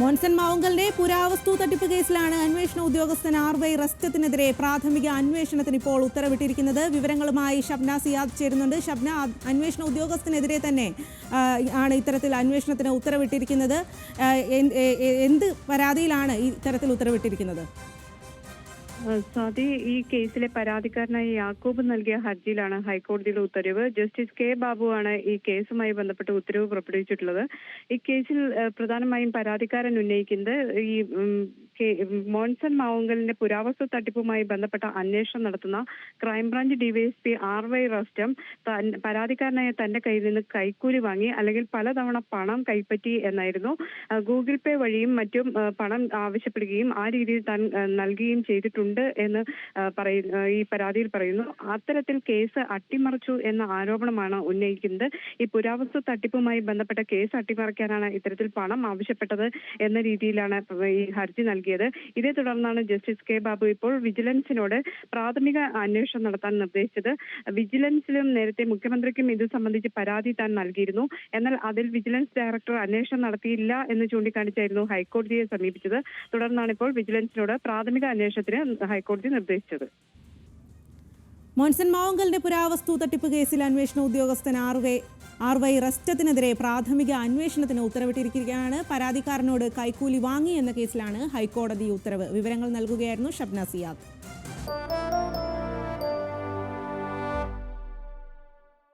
മോൻസൺ മാവുങ്കലിന്റെ പുരാവസ്തു തട്ടിപ്പ് കേസിലാണ് അന്വേഷണ ഉദ്യോഗസ്ഥൻ ആർ വൈ റസ്റ്റത്തിനെതിരെ പ്രാഥമിക അന്വേഷണത്തിന് ഇപ്പോൾ ഉത്തരവിട്ടിരിക്കുന്നത്. വിവരങ്ങളുമായി ഷബ്ന സിയാദ് ചേരുന്നുണ്ട്. ഷബ്ന അന്വേഷണ ഉദ്യോഗസ്ഥനെതിരെ തന്നെ ആണ് ഇത്തരത്തിൽ അന്വേഷണത്തിന് ഉത്തരവിട്ടിരിക്കുന്നത്. എന്ത് പരാതിയിലാണ് ഇത്തരത്തിൽ ഉത്തരവിട്ടിരിക്കുന്നത്? സ്വാതി ഈ കേസിലെ പരാതിക്കാരനായ യാക്കൂബ് നൽകിയ ഹർജിയിലാണ് ഹൈക്കോടതിയുടെ ഉത്തരവ്. ജസ്റ്റിസ് കെ ബാബുവാണ് ഈ കേസുമായി ബന്ധപ്പെട്ട് ഉത്തരവ് പുറപ്പെടുവിച്ചിട്ടുള്ളത്. ഈ കേസിൽ പ്രധാനമായും പരാതിക്കാരൻ ഉന്നയിക്കുന്നത് ഈ മോൻസൺ മാവുങ്കലിന്റെ പുരാവസ്തു തട്ടിപ്പുമായി ബന്ധപ്പെട്ട അന്വേഷണം നടത്തുന്ന crime branch DySP R Y Rustam പരാതിക്കാരനായ തന്റെ കയ്യിൽ നിന്ന് കൈക്കൂലി വാങ്ങി അല്ലെങ്കിൽ പലതവണ പണം കൈപ്പറ്റി എന്നായിരുന്നു. ഗൂഗിൾ പേ വഴിയും മറ്റും പണം ആവശ്യപ്പെടുകയും ആ രീതിയിൽ താൻ നൽകുകയും ചെയ്തിട്ടുണ്ട് എന്ന് പറയുന്നു ഈ പരാതിയിൽ പറയുന്നു. അത്തരത്തിൽ കേസ് അട്ടിമറിച്ചു എന്ന ആരോപണമാണ് ഉന്നയിക്കുന്നത്. ഈ പുരാവസ്തു തട്ടിപ്പുമായി ബന്ധപ്പെട്ട കേസ് അട്ടിമറിക്കാനാണ് ഇത്തരത്തിൽ പണം ആവശ്യപ്പെട്ടത് എന്ന രീതിയിലാണ് ഈ ഹർജി നൽകിയത്. ഇതേ തുടർന്നാണ് ജസ്റ്റിസ് കെ ബാബു ഇപ്പോൾ വിജിലൻസിനോട് പ്രാഥമിക അന്വേഷണം നടത്താൻ നിർദ്ദേശിച്ചത്. വിജിലൻസിലും നേരത്തെ മുഖ്യമന്ത്രിക്കും ഇത് സംബന്ധിച്ച് പരാതി താൻ നൽകിയിരുന്നു. എന്നാൽ അതിൽ വിജിലൻസ് ഡയറക്ടർ അന്വേഷണം നടത്തിയില്ല എന്ന് ചൂണ്ടിക്കാണിച്ചായിരുന്നു ഹൈക്കോടതിയെ സമീപിച്ചത്. തുടർന്നാണ് ഇപ്പോൾ വിജിലൻസിനോട് പ്രാഥമിക അന്വേഷണത്തിന് ഹൈക്കോടതി നിർദ്ദേശിച്ചത്. മോൻസൺ മാവുങ്കലിന്റെ പുരാവസ്തു തട്ടിപ്പ് കേസിൽ അന്വേഷണ ഉദ്യോഗസ്ഥൻ ആർ വൈ ആർ വൈ റസ്റ്റത്തിനെതിരെ പ്രാഥമിക അന്വേഷണത്തിന് ഉത്തരവിട്ടിരിക്കുകയാണ്. പരാതിക്കാരനോട് കൈക്കൂലി വാങ്ങി എന്ന കേസിലാണ് ഹൈക്കോടതി ഉത്തരവ്. വിവരങ്ങൾ നൽകുകയായിരുന്നു ഷബ്ന സിയാദ്.